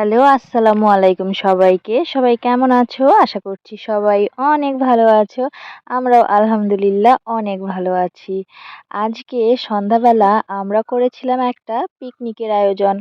Hello, আসসালামু আলাইকুম সবাইকে। সবাই কেমন আছো? আশা করছি সবাই অনেক ভালো আছো। আমরাও আলহামদুলিল্লাহ অনেক ভালো আছি। আজকে সন্ধ্যাবেলা আমরা করেছিলাম একটা পিকনিকের আয়োজন।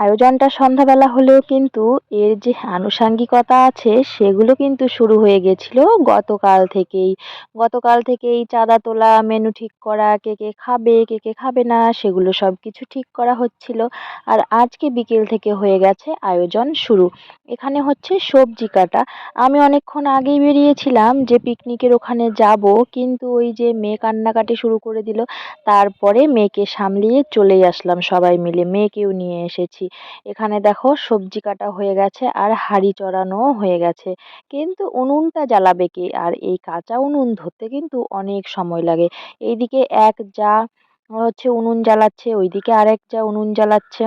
আয়োজনটা সন্ধ্যাবেলা হলেও কিন্তু এর যে আনুষাঙ্গিকতা আছে, সেগুলো কিন্তু শুরু হয়ে গেছিল গতকাল থেকেই। গতকাল থেকেই চাঁদা তোলা মেনু ঠিক করা, কে কে খাবে, কে কে খাবে না, সেগুলো সব কিছু ঠিক করা হচ্ছিল। আর আজকে বিকেল থেকে হয়ে গেছে আয়োজন শুরু। এখানে হচ্ছে সবজি কাটা। আমি অনেকক্ষণ আগেই বেরিয়েছিলাম যে পিকনিকের ওখানে যাব, কিন্তু ওই যে মেয়ে কান্নাকাটি শুরু করে দিল, তারপরে মেয়েকে সামলিয়ে চলেই আসলাম সবাই মিলে। মেয়েকেও নিয়ে এসেছি। এখানে দেখো সবজি কাটা হয়ে গেছে আর হাড়ি চড়ানো হয়ে গেছে। কিন্তু উনুনটা জ্বালাবে কে? আর এই কাঁচা উনুন ধরতে কিন্তু অনেক সময় লাগে। এইদিকে এক যা হচ্ছে উনুন জ্বালাচ্ছে, ওইদিকে আরেক যা উনুন জ্বালাচ্ছে।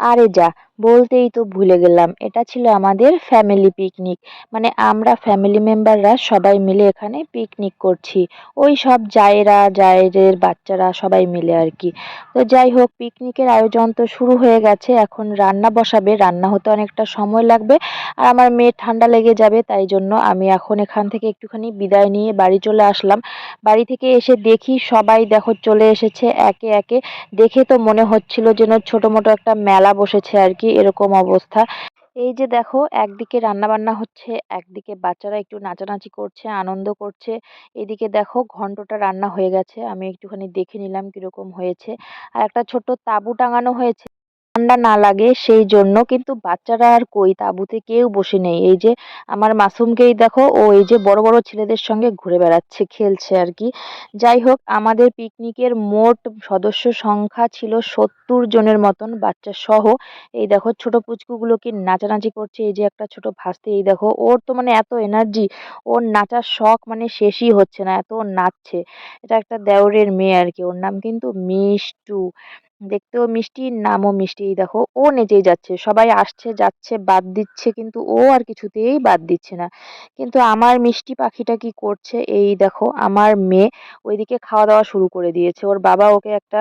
আরে যা, বলতেই তো ভুলে গেলাম। এটা ছিল আমাদের ফ্যামিলি পিকনিক মানে আমরা ফ্যামিলি মেম্বাররা সবাই মিলে এখানে পিকনিক করছি। ওই সব জায়েরা জায়েরের বাচ্চারা সবাই মিলে আর কি। তো যাই হোক পিকনিকের আয়োজন তো শুরু হয়ে গেছে। এখন রান্না বসাবে। রান্না হতে অনেকটা সময় লাগবে। আর আমার মেয়ে ঠান্ডা লেগে যাবে, তাই জন্য আমি এখন এখান থেকে একটুখানি বিদায় নিয়ে বাড়ি চলে আসলাম। বাড়ি থেকে এসে দেখি সবাই দেখো চলে এসেছে একে একে। দেখে তো মনে হচ্ছিল যেন ছোটো মোটো একটা মেলা বসেছে আর কি, এরকম অবস্থা। এই যে দেখো, একদিকে রান্না বান্না হচ্ছে, একদিকে বাচ্চারা একটু নাচানাচি করছে, আনন্দ করছে। এদিকে দেখো, ঘন্টটা রান্না হয়ে গেছে আমি একটুখানি দেখে নিলাম কীরকম হয়েছে। আর একটা ছোট্ট তাঁবু টাঙানো হয়েছে। ঠান্ডা না লাগে, সেই জন্য কিন্তু বাচ্চারা আর কই তাঁবুতে কেউ বসে নেই। এই যে আমার মাসুমকেই দেখো, ও এই যে বড় বড় ছেলেদের সঙ্গে ঘুরে বেড়াচ্ছে, খেলছে আর কি। যাই হোক, আমাদের পিকনিকের মোট সদস্য সংখ্যা ছিল সত্তর জনের মতন বাচ্চা সহ। এই দেখো, ছোট পুচকুগুলো কি নাচানাচি করছে, এই যে একটা ছোট ভাস্তি, এই দেখো, ওর তো মানে এত এনার্জি, ওর নাচার শখ মানে শেষই হচ্ছে না, এত নাচছে। এটা একটা দেওরের মেয়ে আর কি, ওর নাম কিন্তু মিষ্টু। দেখতেও মিষ্টি, নামও মিষ্টি। এই দেখো, ও নেচেই যাচ্ছে, সবাই আসছে, যাচ্ছে, বাদ দিচ্ছে, কিন্তু ও আর কিছুতেই বাদ দিচ্ছে না। কিন্তু আমার মিষ্টি পাখিটা কি করছে? এই দেখো, আমার মেয়ে ওইদিকে খাওয়া দাওয়া শুরু করে দিয়েছে। ওর বাবা ওকে একটা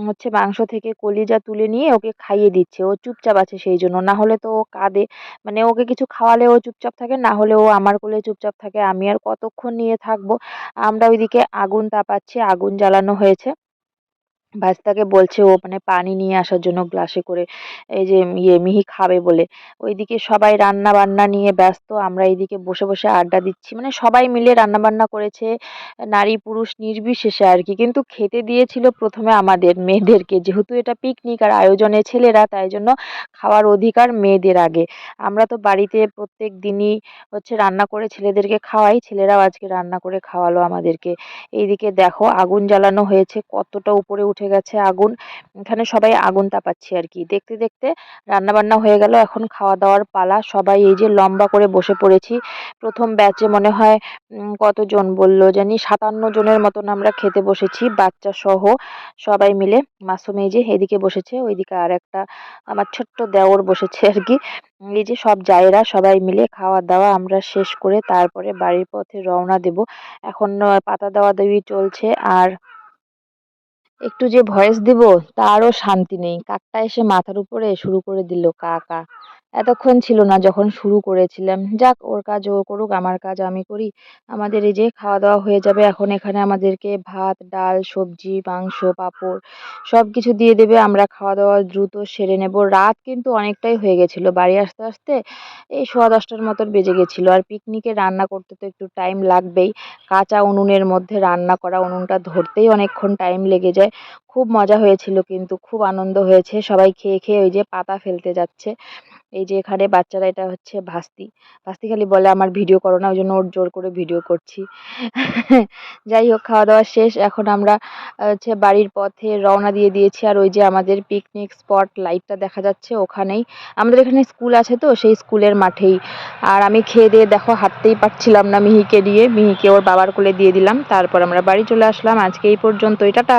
হচ্ছে মাংস থেকে কলিজা তুলে নিয়ে ওকে খাইয়ে দিচ্ছে। ও চুপচাপ আছে সেই জন্য। না হলে তো ও কাঁদে। মানে ওকে কিছু খাওয়ালে ও চুপচাপ থাকে, না হলে ও আমার কোলে চুপচাপ থাকে। আমি আর কতক্ষণ নিয়ে থাকব? আমরা ওইদিকে আগুন তাপাচ্ছি, আগুন জ্বালানো হয়েছে। ভাস্তাকে বলছে, ও মানে পানি নিয়ে আসার জন্য গ্লাসে করে এই যে ইয়ে মিহি খাবে বলে। ওইদিকে সবাই রান্না বান্না নিয়ে ব্যস্ত, আমরা এইদিকে বসে বসে আড্ডা দিচ্ছি। মানে সবাই মিলে রান্না বান্না করেছে, নারী পুরুষ নির্বিশেষে আর কি। কিন্তু খেতে দিয়েছিল প্রথমে আমাদের মেয়েদেরকে। যেহেতু এটা পিকনিক আর আয়োজনে ছেলেরা, তাই জন্য খাওয়ার অধিকার মেয়েদের আগে। আমরা তো বাড়িতে প্রত্যেক দিনই হচ্ছে রান্না করে ছেলেদেরকে খাওয়াই, ছেলেরাও আজকে রান্না করে খাওয়ালো আমাদেরকে। এইদিকে দেখো আগুন জ্বালানো হয়েছে, কতটা উপরে উঠে উঠে গেছে আগুন। এখানে সবাই আগুন তাপাচ্ছি আর কি দেখতে দেখতে রান্না বান্না হয়ে গেল, এখন খাওয়া দাওয়ার পালা। সবাই এই যে লম্বা করে বসে পড়েছি। প্রথম ব্যাচে মনে হয় কতজন বলল জানি? সাতান্ন জনের মতন আমরা খেতে বসেছি, বাচ্চা সহ সবাই মিলে। মাসুম এই যে এদিকে বসেছে, ওইদিকে আর একটা আমার ছোট্ট দেওর বসেছে আর কি এই যে সব জায়েরা সবাই মিলে খাওয়া দাওয়া আমরা শেষ করে তারপরে বাড়ির পথে রওনা দেব। এখন পাতা দেওয়া দেওয়ি চলছে। আর একটু যে ভয়েস দিব, তারও শান্তি নেই। কাকটা এসে মাথার উপরে শুরু করে দিল, কা কা। এতক্ষণ ছিল না যখন শুরু করেছিলাম। যাক, ওর কাজ ও করুক, আমার কাজ আমি করি। আমাদের এই যে খাওয়া দাওয়া হয়ে যাবে, এখন এখানে আমাদেরকে ভাত, ডাল, সবজি, মাংস, পাঁপড় সব কিছু দিয়ে দেবে। আমরা খাওয়া দাওয়া দ্রুত সেরে নেব। রাত কিন্তু অনেকটাই হয়ে গেছিল বাড়ি আসতে আসতে। এই সোয়া দশটার মতন বেজে গেছিল। আর পিকনিকে রান্না করতে তো একটু টাইম লাগবেই। কাঁচা উনুনের মধ্যে রান্না করা উনুনটা ধরতেই অনেকক্ষণ টাইম লেগে যায়। খুব মজা হয়েছিল কিন্তু, খুব আনন্দ হয়েছে। সবাই খেয়ে খেয়ে ওই যে পাতা ফেলতে যাচ্ছে। এই যে এখানে বাচ্চারা এটা হচ্ছে ভাস্তি। ভাস্তি খালি বলে, আমার ভিডিও করো না। ওই জন্য ওর জোর করে ভিডিও করছি। যাই হোক খাওয়া দাওয়া শেষ। এখন আমরা হচ্ছে বাড়ির পথে রওনা দিয়ে দিয়েছি। আর ওই যে আমাদের পিকনিক স্পট লাইটটা দেখা যাচ্ছে ওখানেই। আমাদের এখানে স্কুল আছে তো, সেই স্কুলের মাঠেই। আর আমি খেয়ে দিয়ে দেখো, হাঁটতেই পারছিলাম না মিহিকে দিয়ে। মিহিকে ওর বাবার কোলে দিয়ে দিলাম। তারপর আমরা বাড়ি চলে আসলাম। আজকে এই পর্যন্তই। টাটা!